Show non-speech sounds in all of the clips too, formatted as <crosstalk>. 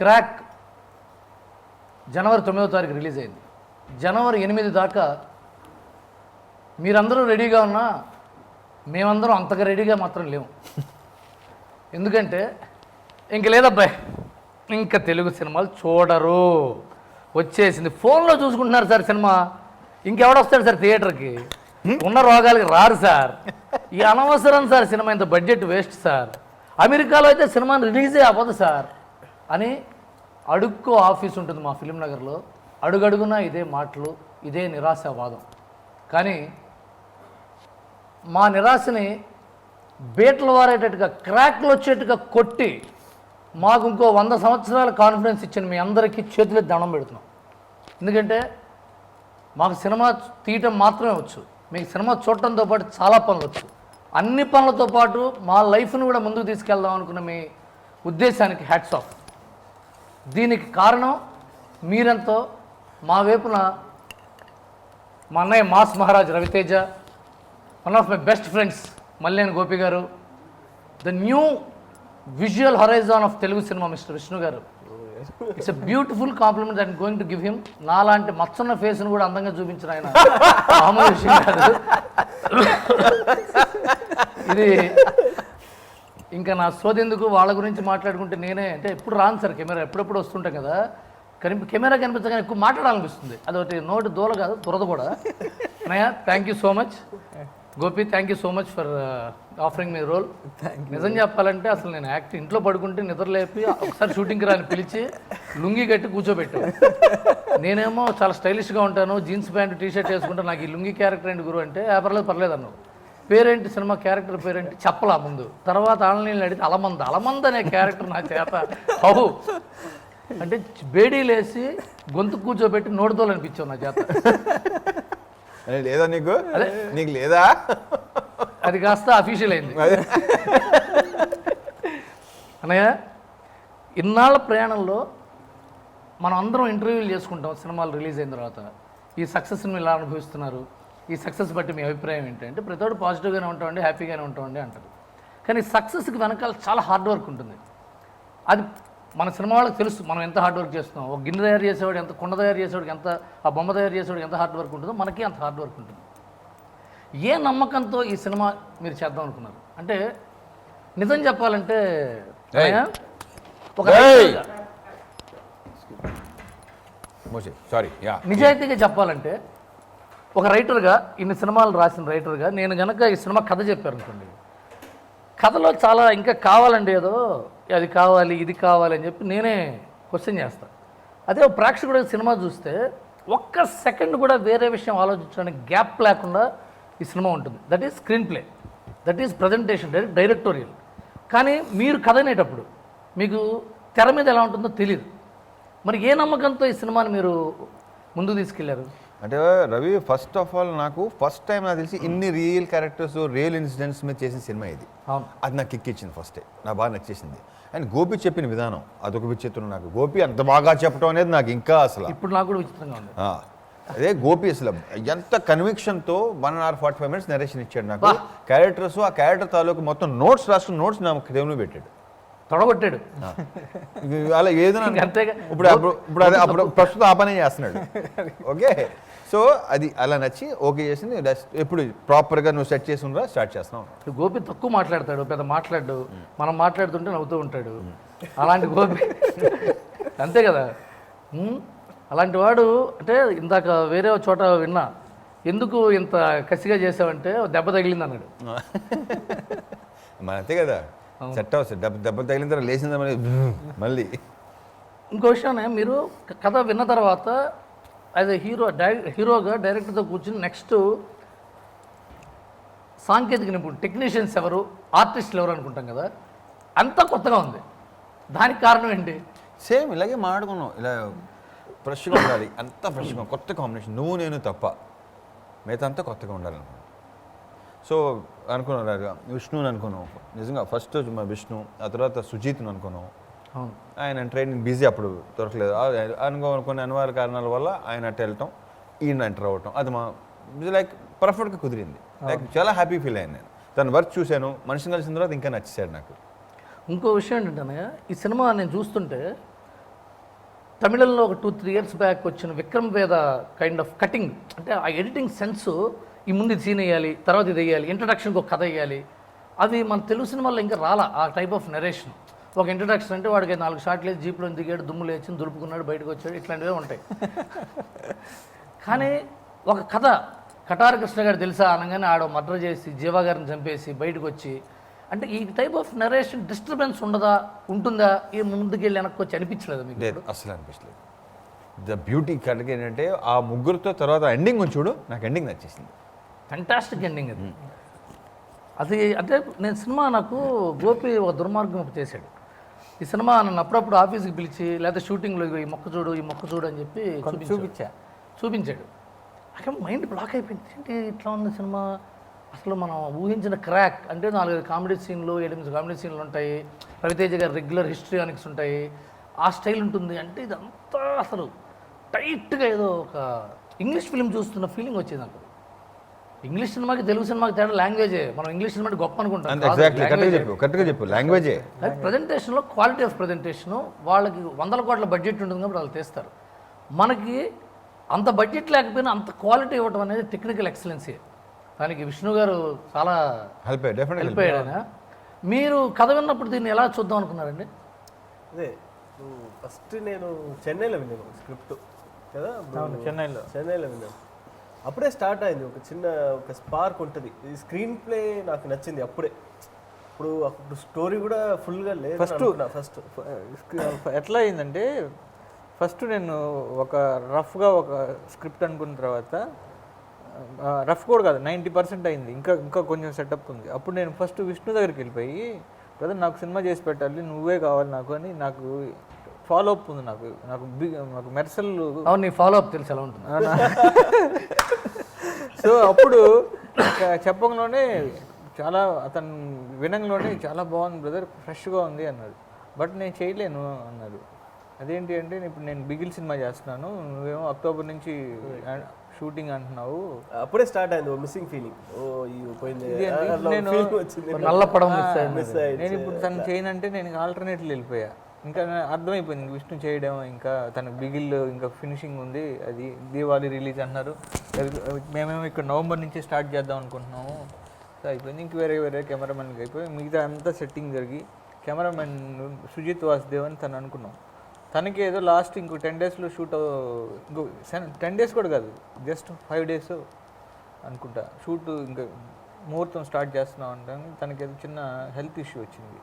Crack జనవరి తొమ్మిదో తారీఖు release అయింది. జనవరి ఎనిమిది దాకా మీరందరూ రెడీగా ఉన్నా మేమందరం అంతగా రెడీగా మాత్రం లేవు ఎందుకంటే ఇంక లేదబ్బాయి ఇంకా తెలుగు సినిమాలు చూడరు. వచ్చేసింది. ఫోన్లో చూసుకుంటున్నారు సార్ సినిమా. ఇంకెవడొస్తాడు సార్ థియేటర్కి? ఉన్న రోగాలకి రారు సార్. ఈ అనవసరం సార్ సినిమా ఇంత బడ్జెట్ వేస్ట్ సార్. అమెరికాలో అయితే సినిమాని రిలీజే అవ్వదు సార్. అని అడుక్కో ఆఫీస్ ఉంటుంది మా ఫిలిం నగర్లో. అడుగడుగునా ఇదే మాటలు ఇదే నిరాశావాదం కానీ మా నిరాశని బీటలు వారేటట్టుగా క్రాక్లు వచ్చేట్టుగా కొట్టి మాకు ఇంకో వంద సంవత్సరాల కాన్ఫిడెన్స్ ఇచ్చిన మీ అందరికీ చేతులే దండం పెడుతున్నాం. ఎందుకంటే మాకు సినిమా తీయటం మాత్రమే వచ్చు. మీకు సినిమా చూడటంతో పాటు చాలా పనులు వచ్చు. అన్ని పనులతో పాటు మా లైఫ్ను కూడా ముందుకు తీసుకెళ్దాం అనుకున్న మీ ఉద్దేశానికి హ్యాట్స్ ఆఫ్ దీనికి కారణం మీరెంతో మా వైపున మా అన్నయ్య mass Maharaj Ravi Teja one of my best friends Malineni Gopi garu the new visual horizon of Telugu cinema mister Vishnu garu. It's a beautiful compliment and going to give him నాలాంటి మచ్చున్న ఫేస్ను కూడా అందంగా చూపించిన ఆయన. మామూలు విషయం కాదు. ఇది ఇంకా నా సోదెందుకు వాళ్ళ గురించి మాట్లాడుకుంటే నేనే అంటే ఎప్పుడు రాను సార్ కెమెరా ఎప్పుడెప్పుడు వస్తుంటాం కదా. కనిపి కెమెరా కనిపించగానే ఎక్కువ మాట్లాడాలనిపిస్తుంది. అదొకటి నోటి దూల కాదు దురద కూడా. నయా thank you so much Gopi thank you so much for offering me role నిజం చెప్పాలంటే అసలు నేను యాక్ట్ ఇంట్లో పడుకుంటే నిద్ర లేపి ఒకసారి షూటింగ్కి రాని పిలిచి లుంగి కట్టి కూర్చోబెట్టాను నేనేమో చాలా స్టైలిష్గా ఉంటాను జీన్స్ ప్యాంట్ టీ షర్ట్ వేసుకుంటే నాకు ఈ లుంగి క్యారెక్టర్ ఏంటి గురు అంటే "ఆ, పర్లేదు పర్లేదు అన్నావు. పేరేంటి సినిమా? క్యారెక్టర్ పేరేంటి? చెప్పలా ముందు. తర్వాత ఆన్లైన్లో అడిగితే అలమంద. అలమంద అనే క్యారెక్టర్ నా చేత. అవు. అంటే బేడీలేసి గొంతు కూర్చోబెట్టి నోటితోలు అనిపించావు నా చేత. లేదా నీకు? నీకు లేదా? అది కాస్త అఫీషియల్ అయింది. అదే. అన్నయ్య ఇన్నాళ్ళ ప్రయాణంలో మనం అందరం ఇంటర్వ్యూలు చేసుకుంటాం సినిమాలు రిలీజ్ అయిన తర్వాత. ఈ సక్సెస్ని ఎలా అనుభవిస్తున్నారు? ఈ సక్సెస్ బట్టి మీ అభిప్రాయం ఏంటంటే ప్రతి ఒక్కటి పాజిటివ్గానే ఉంటామండి హ్యాపీగానే ఉంటామండి అంటారు. కానీ సక్సెస్కి వెనకాల చాలా హార్డ్ వర్క్ ఉంటుంది. అది మన సినిమా వాళ్ళకి తెలుసు మనం ఎంత హార్డ్ వర్క్ చేస్తున్నాం. ఒక గిన్నె తయారు చేసేవాడు ఎంత కుండ తయారు చేసేవాడికి ఎంత ఆ బొమ్మ తయారు చేసేవాడికి ఎంత హార్డ్ వర్క్ ఉంటుందో మనకి అంత హార్డ్ వర్క్ ఉంటుంది. ఏ నమ్మకంతో ఈ సినిమా మీరు చేద్దాం అనుకున్నారు? అంటే నిజం చెప్పాలంటే ఒక సారీ నిజాయితీగా చెప్పాలంటే ఒక రైటర్గా ఇన్ని సినిమాలు రాసిన రైటర్గా నేను గనక ఈ సినిమా కథ చెప్పాను అనుకోండి కథలో చాలా ఇంకా కావాలండి ఏదో అది కావాలి ఇది కావాలి అని చెప్పి నేనే క్వశ్చన్ చేస్తాను అదే ఒక ప్రేక్షకుడు సినిమా చూస్తే ఒక్క సెకండ్ కూడా వేరే విషయం ఆలోచించడానికి గ్యాప్ లేకుండా ఈ సినిమా ఉంటుంది. That is screenplay that is presentation direct directorial కానీ మీరు కథ అనేటప్పుడు మీకు తెర మీద ఎలా ఉంటుందో తెలియదు మరి ఏ నమ్మకంతో ఈ సినిమాని మీరు ముందుకు తీసుకెళ్ళారు? అంటే రవి ఫస్ట్ ఆఫ్ ఆల్ నాకు ఫస్ట్ టైం నాకు తెలిసి ఇన్ని రియల్ క్యారెక్టర్స్ రియల్ ఇన్సిడెంట్స్ మీద చేసిన సినిమా ఇది. అది నాకు కిక్ ఇచ్చింది ఫస్టే నాకు బాగా నచ్చేసింది. అండ్ గోపి చెప్పిన విధానం అదొక విచిత్రం నాకు. గోపి అంత బాగా చెప్పడం అనేది నాకు ఇంకా అసలు ఇప్పుడు నాకు కూడా విచిత్రంగా ఉంది. అదే గోపి అసలు ఎంత కన్విక్షన్తో one hour forty five minutes narration ఇచ్చాడు నాకు. క్యారెక్టర్స్ ఆ క్యారెక్టర్ తాలూకు మొత్తం నోట్స్ రాసుకున్న నోట్స్ నాకు టేబుల్ పెట్టాడు. తొడగొట్టాడు. అలా ఏదైనా. ఇప్పుడు ఇప్పుడు అదే అప్పుడు ప్రస్తుతం ఆ పనే చేస్తున్నాడు. <laughs> ఓకే? సో అది అలా నచ్చి ఓకే చేసింది ఎప్పుడు ప్రాపర్గా నువ్వు సెట్ చేసి ఉండరా స్టార్ట్ చేస్తున్నావు గోపి తక్కువ మాట్లాడతాడు పెద్ద మాట్లాడు మనం మాట్లాడుతుంటే నవ్వుతూ ఉంటాడు. అలాంటి గోపి <laughs> అంతే కదా. అలాంటి వాడు అంటే ఇందాక వేరే ఒక చోట విన్నా ఎందుకు ఇంత కసిగా చేసావంటే "ఓ దెబ్బ తగిలింది అన్నాడు <laughs> మన అంతే కదా. సెట్ అవుతుంది దెబ్బ దెబ్బ తగిలిన తర్వాత లేచిందా మళ్ళీ. ఇంకో విషయం మీరు కథ విన్న తర్వాత యాజ్ ఎ హీరో డై హీరోగా డైరెక్టర్తో కూర్చుని నెక్స్ట్ సాంకేతిక నిపుణులు టెక్నీషియన్స్ ఎవరు ఆర్టిస్టులు ఎవరు అనుకుంటాం కదా అంతా కొత్తగా ఉంది. దానికి కారణం ఏంటి? సేమ్ ఇలాగే మాట్లాడుకున్నాం. ఇలా ఫ్రెష్గా ఉండాలి. అంతా ఫ్రెష్గా కొత్త కాంబినేషన్ నువ్వు నేను తప్ప. మిగతా అంతా కొత్తగా ఉండాలనుకున్నాను సో అనుకున్నాం విష్ణుని అనుకున్నాం. నిజంగా ఫస్ట్ మా విష్ణు ఆ తర్వాత సుజీత్ని అనుకున్నాం. ఆయన ట్రైనింగ్ బిజీ అప్పుడు దొరకలేదు. అనుకో కొన్ని అనివార్య కారణాల వల్ల ఆయన అటు వెళ్ళటం ఈయన ఎంటర్ అవ్వటం అది మా లైక్ పర్ఫెక్ట్గా కుదిరింది. లైక్ చాలా హ్యాపీ ఫీల్ అయ్యాను నేను. తన వర్క్ చూశాను మనిషిని కలిసిన తర్వాత ఇంకా నచ్చేసాడు నాకు. ఇంకో విషయం ఏంటంటే అన్నయ్య, ఈ సినిమా నేను చూస్తుంటే తమిళంలో ఒక టూ త్రీ ఇయర్స్ బ్యాక్ వచ్చిన విక్రమ్ వేద కైండ్ ఆఫ్ కటింగ్ అంటే ఆ ఎడిటింగ్ సెన్స్ ఈ ముందు సీన్ వేయాలి తర్వాత ఇది వేయాలి ఇంట్రడక్షన్కి ఒక కథ వేయాలి. అవి మన తెలుగు సినిమాల్లో ఇంకా రాలా ఆ టైప్ ఆఫ్ నరేషన్ ఒక ఇంట్రడక్షన్ అంటే వాడికి నాలుగు షాట్లు వేసి జీప్లో దిగాడు దుమ్ము లేచి దులుపుకున్నాడు బయటకు వచ్చాడు ఇట్లాంటివే ఉంటాయి. <laughs> కానీ ఒక కథ కటార కృష్ణ గారు తెలుసా అనగానే ఆడ మర్డర్ చేసి జీవా గారిని చంపేసి బయటకు వచ్చి అంటే ఈ టైప్ ఆఫ్ నరేషన్ డిస్టర్బెన్స్ ఉండదా ఉంటుందా? ఈ ముందుకెళ్ళి వెనక్కి వచ్చి అనిపించలేదు మీకు లేదు అసలు అనిపించలేదు. ద బ్యూటీ కరెక్ట్ ఏంటంటే ఆ ముగ్గురితో తర్వాత ఎండింగ్ చూడు నాకు ఎండింగ్ నచ్చేసింది. ఫంటాస్టిక్ ఎండింగ్ అది. అది అంటే నేను సినిమా నాకు గోపి ఒక దుర్మార్గం చేశాడు. ఈ సినిమా నన్ను అప్పుడప్పుడు ఆఫీస్కి పిలిచి లేదా షూటింగ్లో ఈ మొక్క చూడు ఈ మొక్క చూడు అని చెప్పి. చూపించా. చూపించాడు. అక్కడ మైండ్ బ్లాక్ అయిపోయింది. ఏంటి ఇట్లా ఉంది సినిమా? అసలు మనం ఊహించిన క్రాక్ అంటే నాలుగైదు కామెడీ సీన్లు ఎనిమిది కామెడీ సీన్లు ఉంటాయి. రవితేజ గారి రెగ్యులర్ హిస్టరీ అనిక్స్ ఉంటాయి. ఆ స్టైల్ ఉంటుంది. అంటే ఇదంతా అసలు టైట్గా ఏదో ఒక ఇంగ్లీష్ ఫిలిం చూస్తున్న ఫీలింగ్ వచ్చేది నాకు. ఇంగ్లీష్ సినిమాకి తెలుగు సినిమాకి తేడా లాంగ్వేజే మనం ఇంగ్లీష్ సినిమా గొప్ప అనుకుంటాం. అంతే ఎగ్జాక్ట్లీ కరెక్ట్గా చెప్పు కరెక్ట్గా చెప్పు. లాంగ్వేజే ప్రజెంటేషన్లో క్వాలిటీ ఆఫ్ ప్రజెంటేషను వాళ్ళకి వందల కోట్ల బడ్జెట్ ఉంటుంది కాబట్టి వాళ్ళు తీస్తారు. మనకి అంత బడ్జెట్ లేకపోయినా అంత క్వాలిటీ ఇవ్వడం అనేది టెక్నికల్ ఎక్సలెన్సీ దానికి విష్ణు గారు చాలా హెల్ప్ హెల్ప్ అయ్యాడు మీరు కథ విన్నప్పుడు దీన్ని ఎలా చూద్దాం అనుకున్నారండి? అదే ఫస్ట్ నేను చెన్నైలో విన్నాను స్క్రిప్ట్ కదా? చెన్నైలో. చెన్నైలో విన్నాను. అప్పుడే స్టార్ట్ అయింది. ఒక చిన్న ఒక స్పార్క్ ఉంటుంది. ఈ స్క్రీన్ ప్లే నాకు నచ్చింది అప్పుడే. ఇప్పుడు అప్పుడు స్టోరీ కూడా ఫుల్గా లేదు ఫస్ట్ ఫస్ట్. ఎట్లా అయిందంటే ఫస్ట్ నేను ఒక రఫ్గా ఒక స్క్రిప్ట్ అనుకున్న తర్వాత రఫ్ కూడా కాదు నైంటీ పర్సెంట్ అయింది. ఇంకా ఇంకా కొంచెం సెటప్ ఉంది. అప్పుడు నేను ఫస్ట్ విష్ణు దగ్గరికి వెళ్ళిపోయి బ్రదర్ నాకు సినిమా చేసి పెట్టాలి నువ్వే కావాలి నాకు అని నాకు ఫాలో అప్ ఉంది నాకు. నాకు బిగ్ నాకు మెర్సల్ అవును నీ ఫాలో అప్ తెలుసు ఎలా ఉంటుంది. సో అప్పుడు చెప్పంలోనే చాలా అతను వినంలోనే చాలా బాగుంది బ్రదర్ ఫ్రెష్గా ఉంది అన్నాడు. బట్ నేను చేయలేను అన్నాడు. అదేంటి అంటే ఇప్పుడు నేను బిగిల్ సినిమా చేస్తున్నాను నువ్వేమో అక్టోబర్ నుంచి షూటింగ్ అంటున్నావు. అప్పుడే స్టార్ట్ అయింది ఓ మిస్సింగ్ ఫీలింగ్. ఓ నేను- నల్ల పడం మిస్ అయింది. నేను ఇప్పుడు తను చేయనంటే నేను ఆల్టర్నేట్లు వెళ్ళిపోయా. ఇంకా అర్థమైపోయింది ఇంక విష్ణు చేయడం ఇంకా తన బిగిల్ ఇంకా ఫినిషింగ్ ఉంది అది దీపావళి రిలీజ్ అన్నారు. మేమేమో ఇక్కడ నవంబర్ నుంచి స్టార్ట్ చేద్దాం అనుకుంటున్నాము. సో అయిపోయింది ఇంక వేరే వేరే కెమెరామెన్కి అయిపోయి మిగతా అంతా సెట్టింగ్ జరిగి కెమెరామెన్ సుజిత్ వాసుదేవ్ అని తను అనుకున్నాం. తనకి ఏదో లాస్ట్ ఇంకో టెన్ డేస్లో షూట్ ఇంకో టెన్ డేస్ కూడా కాదు జస్ట్ ఫైవ్ డేస్ అనుకుంటా షూట్ ఇంకా ముహూర్తం స్టార్ట్ చేస్తున్నాం అంటే తనకి ఏదో చిన్న హెల్త్ ఇష్యూ వచ్చింది.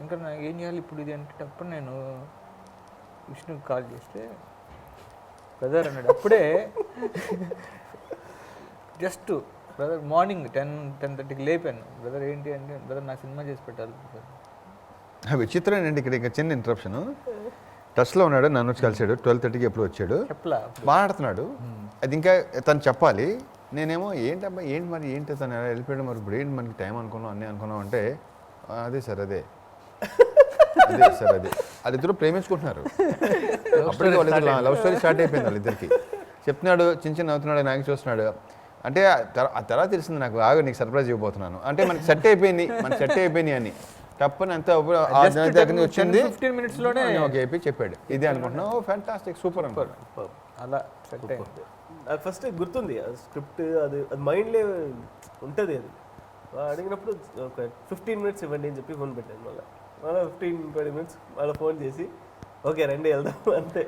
ఇంకా నాకు ఏం చేయాలి ఇప్పుడు ఇది అంటే అప్పుడు నేను విష్ణుకి కాల్ చేస్తే బ్రదర్ అన్నాడు. అప్పుడే just brother morning ten ten థర్టీకి లేపాను. బ్రదర్ ఏంటి అంటే బ్రదర్ నా సినిమా చేసి పెట్టాలి brother." విచిత్రం ఏంటంటే ఇక్కడ? ఇంకా చిన్న ఇంటరప్షన్ టచ్లో ఉన్నాడు నన్ను వచ్చి కలిసాడు ట్వెల్వ్ థర్టీకి ఎప్పుడు వచ్చాడు? చెప్పలా మాట్లాడుతున్నాడు. అది ఇంకా తను చెప్పాలి. నేనేమో ఏంటబ్బా ఏంటి మరి ఏంటి తను ఎలా వెళ్ళిపోయాడు మరి? ఇప్పుడు ఏంటి మనకి టైం అనుకున్నాం అన్నీ అనుకున్నాం అంటే "ఆ, అదే సార్ అదే. అదే సార్ అదే. వాళ్ళిద్దరూ ప్రేమించుకుంటున్నారు. అప్పటికి వాళ్ళిద్దరు లవ్ స్టోరీ స్టార్ట్ అయిపోయింది వాళ్ళిద్దరికి. చెప్తున్నాడు చిన్న చిన్న అవుతున్నాడు నాకు చూస్తున్నాడు. అంటే ఆ తర్వా- ఆ తర్వాత తెలిసింది నాకు ఆగు నీకు సర్ప్రైజ్ ఇవ్వబోతున్నాను. అంటే మనకి సెట్ అయిపోయింది మనకి సెట్ అయిపోయింది అని తప్పని అంతా దగ్గర నుంచి 10 వచ్చింది 15 minutes లోనే ఓకే చెప్పి చెప్పాడు. ఇదే అనుకుంటున్నాను ఓ ఫ్యాంటాస్టిక్ సూపర్ అనుకో అలా సెట్ ఫస్ట్ గుర్తుంది స్క్రిప్ట్ అది అది మైండ్లో ఉంటుంది అది. అడిగినప్పుడు ఒక ఫిఫ్టీన్ మినిట్స్ ఇవ్వండి అని చెప్పి ఫోన్ పెట్టాను మళ్ళీ. మళ్ళీ ఫిఫ్టీన్ ట్వంటీ మినిట్స్ మళ్ళీ ఫోన్ చేసి ఓకే రండి వెళ్దాం అంతే.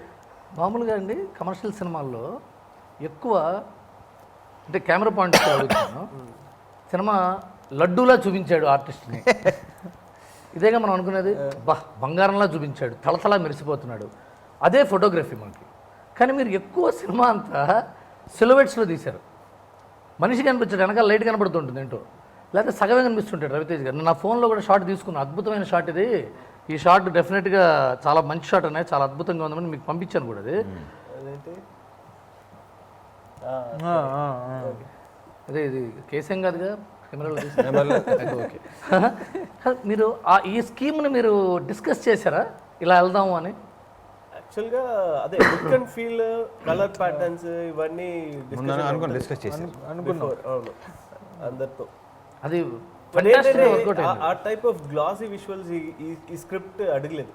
మామూలుగా అండి కమర్షియల్ సినిమాల్లో ఎక్కువ అంటే కెమెరా పాయింట్ అడుగుతాను సినిమా లడ్డూలా చూపించాడు ఆర్టిస్ట్ని. ఇదేగా మనం అనుకునేది బా బంగారంలా చూపించాడు తలతలా మెరిసిపోతున్నాడు. అదే ఫోటోగ్రఫీ మనకి. కానీ మీరు ఎక్కువ సినిమా అంతా సిలబెట్స్లో తీశారు. మనిషి కనిపించాడు వెనకాల లైట్ కనబడుతుంటుంది ఏంటో. లేకపోతే సగమే కనిపిస్తుంటాడు రవితేజ్ గారు. నా ఫోన్లో కూడా షాట్ తీసుకున్నాను అద్భుతమైన షాట్ ఇది. ఈ షాట్ డెఫినెట్గా చాలా మంచి షాట్ అనేది చాలా అద్భుతంగా ఉందని మీకు పంపించాను కూడా అది. అదేంటి? ఆ, ఆ, ఆ. అదే ఇది కేసేం కాదుగా? కెమెరాలో తీసి. ఓకే కాదు, <laughs> మీరు ఆ ఈ స్కీమ్ని మీరు డిస్కస్ చేశారా? ఇలా వెళ్దాము అని. యాక్చువల్గా అదే look and feel colour patterns ఇవన్నీ డిస్కస్ చేసి అందరితో. అది ఆ- టైప్ ఆఫ్ గ్లాసీ విజువల్స్ ఈ స్క్రిప్ట్ అడగలేదు.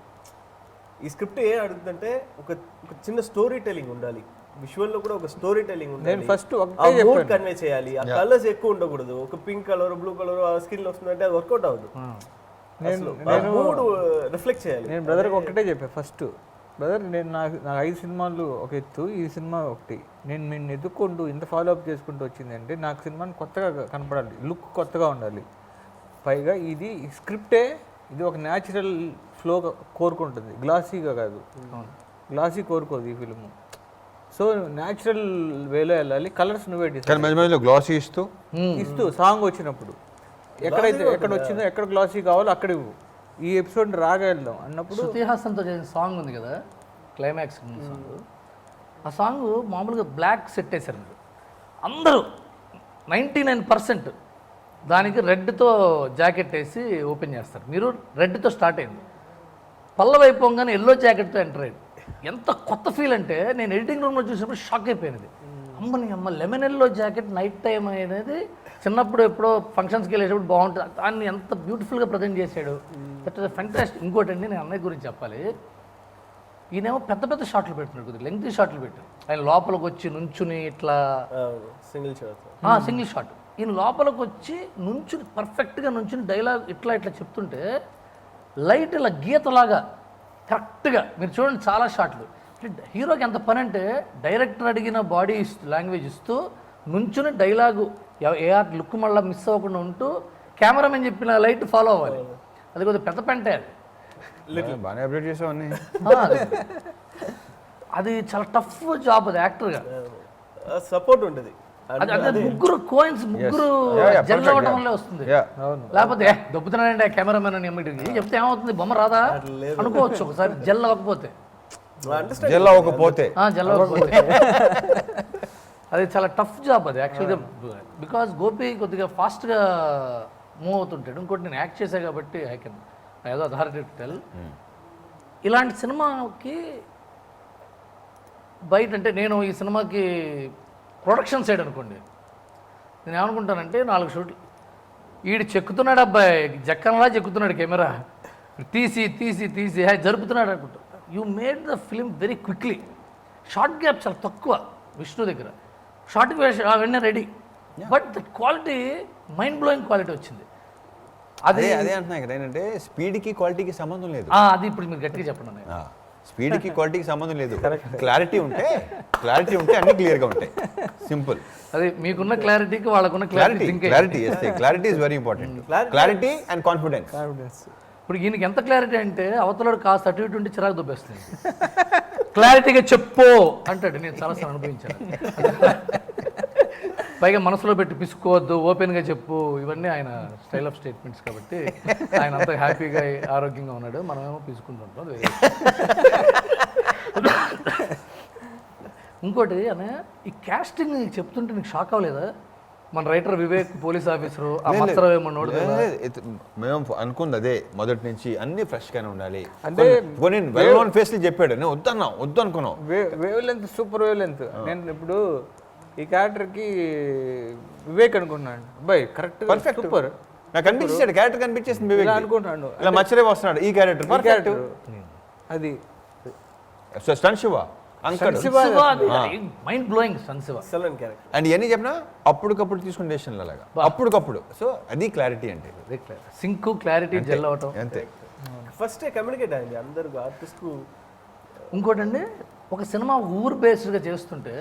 ఈ స్క్రిప్ట్ ఏం అడుగుతుందంటే ఒక ఒక చిన్న స్టోరీ టెలింగ్ ఉండాలి. విజువల్లో కూడా ఒక స్టోరీ టెలింగ్ ఉండాలి. నేను ఆ మూడ్ చెప్పాను. కన్వే చేయాలి. ఆ కలర్స్ ఎక్కువ ఉండకూడదు. ఒక పింక్ కలర్ బ్లూ కలర్ ఆ స్కిన్ వస్తుందంటే అది వర్కౌట్ అవ్వదు. నేను మూడ్ రిఫ్లెక్ట్ చేయాలి. నేను బ్రదర్కి ఒకటే చెప్పా ఫస్ట్ బ్రదర్ నేను నాకు నాకు ఐదు సినిమాలు ఒక ఎత్తు ఈ సినిమా ఒకటి. నేను నేను ఎదుక్కుంటూ ఇంత ఫాలో అప్ చేసుకుంటూ వచ్చింది అంటే నాకు సినిమాని కొత్తగా కనపడాలి లుక్ కొత్తగా ఉండాలి. పైగా ఇది స్క్రిప్టే ఇది ఒక న్యాచురల్ ఫ్లో కోరుకుంటుంది. గ్లాసీగా కాదు. గ్లాసీ కోరుకోదు ఈ ఫిల్మ్ సో న్యాచురల్ వేలో వెళ్ళాలి. కలర్స్ నువ్వే కానీ మధ్య మధ్యలో గ్లాసీ ఇస్తూ? ఇస్తూ సాంగ్ వచ్చినప్పుడు. ఎక్కడైతే ఎక్కడ వచ్చిందో ఎక్కడ గ్లాసీ కావాలో అక్కడ ఇవ్వు. ఈ ఎపిసోడ్ రాగా వెళ్దాం అన్నప్పుడు శృతి హాసన్తో చేసిన సాంగ్ ఉంది కదా క్లైమాక్స్ సాంగ్ ఆ సాంగ్ మామూలుగా బ్లాక్ సెట్ వేశారు మీరు అందరూ నైంటీ నైన్ పర్సెంట్ దానికి రెడ్తో జాకెట్ వేసి ఓపెన్ చేస్తారు. మీరు రెడ్తో స్టార్ట్ అయింది పల్లవైపోగానే ఎల్లో జాకెట్తో ఎంటర్ అయ్యింది. ఎంత కొత్త ఫీల్ అంటే నేను ఎడిటింగ్ రూమ్లో చూసినప్పుడు షాక్ అయిపోయినది. అమ్మని అమ్మ lemon yellow jacket night time అనేది చిన్నప్పుడు ఎప్పుడో ఫంక్షన్స్కి వెళ్ళేటప్పుడు బాగుంటుంది. దాన్ని ఎంత బ్యూటిఫుల్గా ప్రజెంట్ చేశాడు. దట్ ఇస్ ఫెంటాస్ట్ ఇంకోటి అండి నేను అన్నయ్య గురించి చెప్పాలి. ఈయనేమో పెద్ద పెద్ద షాట్లు పెడుతున్నాడు కొద్దిగా. లెంగ్తీ షాట్లు పెట్టాడు. ఆయన లోపలికి వచ్చి నుంచుని ఇట్లా సింగిల్ షాట్. Single shot. ఈయన లోపలికి వచ్చి నుంచుని పర్ఫెక్ట్గా నుంచుని డైలాగ్ ఇట్లా ఇట్లా చెప్తుంటే లైట్ ఇలా గీతలాగా కరెక్ట్గా మీరు చూడండి చాలా షాట్లు. హీరోకి ఎంత పని అంటే డైరెక్టర్ అడిగిన బాడీ ఇస్తూ లాంగ్వేజ్ ఇస్తూ నుంచుని డైలాగు ఏ ఆర్ట్ లుక్ మళ్ళీ మిస్ అవ్వకుండా ఉంటూ కెమెరామెన్ చెప్పిన లైట్ ఫాలో అవ్వాలి. అది కొద్దిగా పెద్ద పెంటే అది. బాగానే అప్డేట్ చేసావు అన్ని. ఆ, అది. చాలా టఫ్ జాబ్ అది యాక్టర్గా. సపోర్ట్ ఉంటుంది అది అదే ముగ్గురు కోయిన్స్ ముగ్గురు జల్ perfect, అవ్వడం. వల్లే వస్తుంది. లేకపోతే "ఏ, దొబ్బుతున్నాడండి కెమెరామెన్ అని ఎమ్మిటికి చెప్తే ఏమవుతుంది? బొమ్మ రాదా? అనుకోవచ్చు ఒకసారి. జల్ అవ్వకపోతే. అండర్స్టాండ్ జిల్లా ఒక పోతే ఆ, జల్ అవ్వకపోతే. <laughs> అది చాలా టఫ్ జాబ్ అది యాక్చువల్గా. బికాజ్ గోపి కొద్దిగా ఫాస్ట్గా మూవ్ అవుతుంటాడు. ఇంకోటి నేను యాక్ట్ చేశా కాబట్టి ఐ కెన్ ఏదో అథారిటీ టెల్ ఇలాంటి సినిమాకి బయట అంటే నేను ఈ సినిమాకి ప్రొడక్షన్ సైడ్ అనుకోండి. నేను ఏమనుకుంటానంటే నాలుగు షూట్లు. ఈడు చెక్కుతున్నాడు అబ్బాయి జక్కనలా చెక్కుతున్నాడు కెమెరా. తీసి తీసి తీసి "హే, జరుపుతున్నాడు అనుకుంటా. You made the film very quickly short gap చాలా తక్కువ విష్ణు దగ్గర. షార్ట్ అవన్నీ ready but that quality mind blowing quality వచ్చింది. అది అదే అంటున్నా ఇక్కడ ఏంటంటే స్పీడ్కి క్వాలిటీకి సంబంధం లేదు. ఆ, అది ఇప్పుడు మీరు గట్టిగా చెప్పండి. స్పీడ్కి క్వాలిటీకి సంబంధం లేదు. <laughs> క్లారిటీ ఉంటే క్లారిటీ ఉంటే అన్ని క్లియర్గా ఉంటాయి. సింపుల్ అది మీకున్న క్లారిటీకి వాళ్ళకున్న clarity clarity think clarity is clarity is very important clarity and confidence confidence ఇప్పుడు ఈయనకి ఎంత క్లారిటీ అంటే అవతలడు కాస్త అటు ఇటు ఉంటే చిరాకు దుబ్బేస్తుంది. క్లారిటీగా <laughs> చెప్పు అంటాడు. నేను చాలాసార్లు అనుభవించాను. <laughs> పైగా మనసులో పెట్టి పిసుకోవద్దు ఓపెన్గా చెప్పు ఇవన్నీ ఆయన స్టైల్ ఆఫ్ స్టేట్మెంట్స్ కాబట్టి ఆయన అంత హ్యాపీగా ఆరోగ్యంగా ఉన్నాడు. మనమేమో పిసుకుంటుంటాం. ఇంకోటి అనే ఈ క్యాస్టింగ్ చెప్తుంటే నీకు షాక్ అవ్వలేదా? మన రైటర్ వివేక్ పోలీస్ ఆఫీసరు ఆ మత్సరావు ఏమన్నాడు మేము అనుకుంది అదే మొదటి నుంచి అన్ని ఫ్రెష్ గానే ఉండాలి. అంటే కొన్ని వెల్ నోన్ ఫేస్ చెప్పాడు. నేను వద్దన్నా వద్దు అనుకున్నాం wavelength super wavelength నేను ఇప్పుడు ఈ క్యారెక్టర్కి వివేక్ అనుకున్నాను అబ్బాయి కరెక్ట్ పర్ఫెక్ట్ సూపర్. నాకు కనిపించాడు క్యారెక్టర్ కనిపించేసింది వివేక్ ఇలా అనుకుంటున్నాను ఇలా మచ్చరే వస్తున్నాడు. ఈ క్యారెక్టర్ పర్ఫెక్ట్ అది. స్టన్ శివ మైండ్ బ్లోయింగ్ సన్సివ ఎక్సలెంట్ క్యారెక్టర్. అండ్ ఇవన్నీ చెప్పినా అప్పటికప్పుడు తీసుకునే డెసిషన్లు అలాగా. అప్పటికప్పుడు. సో అది క్లారిటీ అంటే. సింక్ క్లారిటీ జెల్ అవటం. అంతే. ఫస్ట్ కమ్యూనికేట్ అయింది అందరు ఆర్టిస్ట్కు ఇంకోటండి ఒక సినిమా ఊరు బేస్డ్గా చేస్తుంటే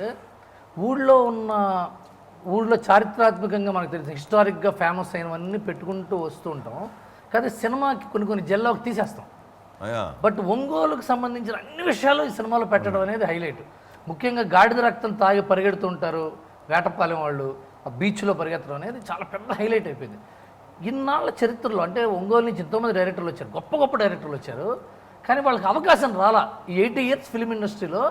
ఊళ్ళో ఉన్న ఊళ్ళో చారిత్రాత్మకంగా మనకు తెలిసిన హిస్టారిక్గా ఫేమస్ అయినవన్నీ పెట్టుకుంటూ వస్తూ ఉంటాం. కానీ సినిమాకి కొన్ని కొన్ని జెల్లోకి తీసేస్తాం. బట్ ఒంగోలుకు సంబంధించిన అన్ని విషయాలు ఈ సినిమాలో పెట్టడం అనేది హైలైట్. ముఖ్యంగా గాడిద రక్తం తాగి పరిగెడుతూ ఉంటారు వేటపాలెం వాళ్ళు. ఆ బీచ్లో పరిగెత్తడం అనేది చాలా పెద్ద హైలైట్ అయిపోయింది. ఇన్నాళ్ళ చరిత్రలో అంటే ఒంగోలు నుంచి ఎంతోమంది డైరెక్టర్లు వచ్చారు. గొప్ప గొప్ప డైరెక్టర్లు వచ్చారు. కానీ వాళ్ళకి అవకాశం రాలా. ఈ ఎయిటీ ఇయర్స్ ఫిలిం ఇండస్ట్రీలో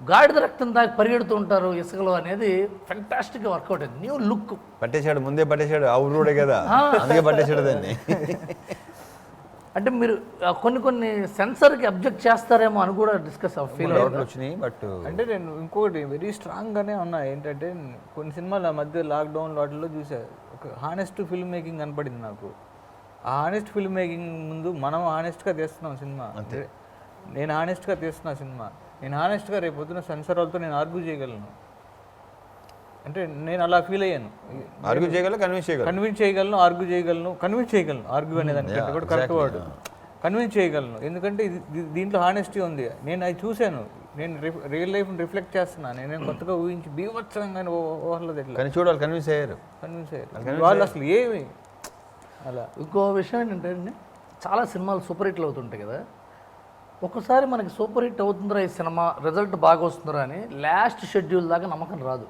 గాడిద రక్తం తాగి పరిగెడుతూ ఉంటారు ఇసుకలో అనేది ఫెంటాస్టిక్గా వర్కౌట్ అయింది న్యూ లుక్ పట్టేశాడు ముందే పట్టేశాడు ఆ ఊరుడే కదా. అందుకే పట్టేశాడు దాన్ని. అంటే మీరు కొన్ని కొన్ని సెన్సర్కి అబ్జెక్ట్ చేస్తారేమో అని కూడా డిస్కస్ ఫీల్ వచ్చినాయి బట్ అంటే నేను ఇంకొకటి వెరీ స్ట్రాంగ్గానే ఉన్నా. ఏంటంటే కొన్ని సినిమాలు ఆ మధ్య లాక్డౌన్ వాటిల్లో చూసా. ఒక హానెస్ట్ ఫిల్మ్ మేకింగ్ కనపడింది నాకు. ఆ హానెస్ట్ ఫిల్మ్ మేకింగ్ ముందు మనం హానెస్ట్గా చేస్తున్నాం సినిమా. నేను హానెస్ట్గా తీస్తున్నా సినిమా. నేను హానెస్ట్గా రేపు పొద్దున సెన్సర్ వాళ్ళతో నేను ఆర్గ్యూ చేయగలను. అంటే నేను అలా ఫీల్ అయ్యాను. ఆర్గ్యూ చేయగల కన్విన్స్ చేయగల కన్విన్స్ చేయగలను ఆర్గ్యూ చేయగలను కన్విన్స్ చేయగలను. ఆర్గ్యూ అనే దానికంటే కూడా కరెక్ట్ వర్డ్ కన్విన్స్ చేయగలను. ఎందుకంటే ఇది దీంట్లో హానెస్టీ ఉంది. నేను అది చూశాను. నేను రియల్ లైఫ్ని రిఫ్లెక్ట్ చేస్తున్నాను నేను కొత్తగా ఊహించి బీభత్సంగా ఊహలేదు కానీ చూడాలి కన్విన్స్ అయ్యారు. కన్విన్స్ అయ్యారు. వాళ్ళు అసలు ఏమి? అలా. ఇంకో విషయం ఏంటంటే చాలా సినిమాలు సూపర్ హిట్లు అవుతుంటాయి కదా. ఒకసారి మనకి సూపర్ హిట్ అవుతుందిరా ఈ సినిమా రిజల్ట్ బాగా వస్తుందిరా అని లాస్ట్ షెడ్యూల్ దాకా నమ్మకం రాదు.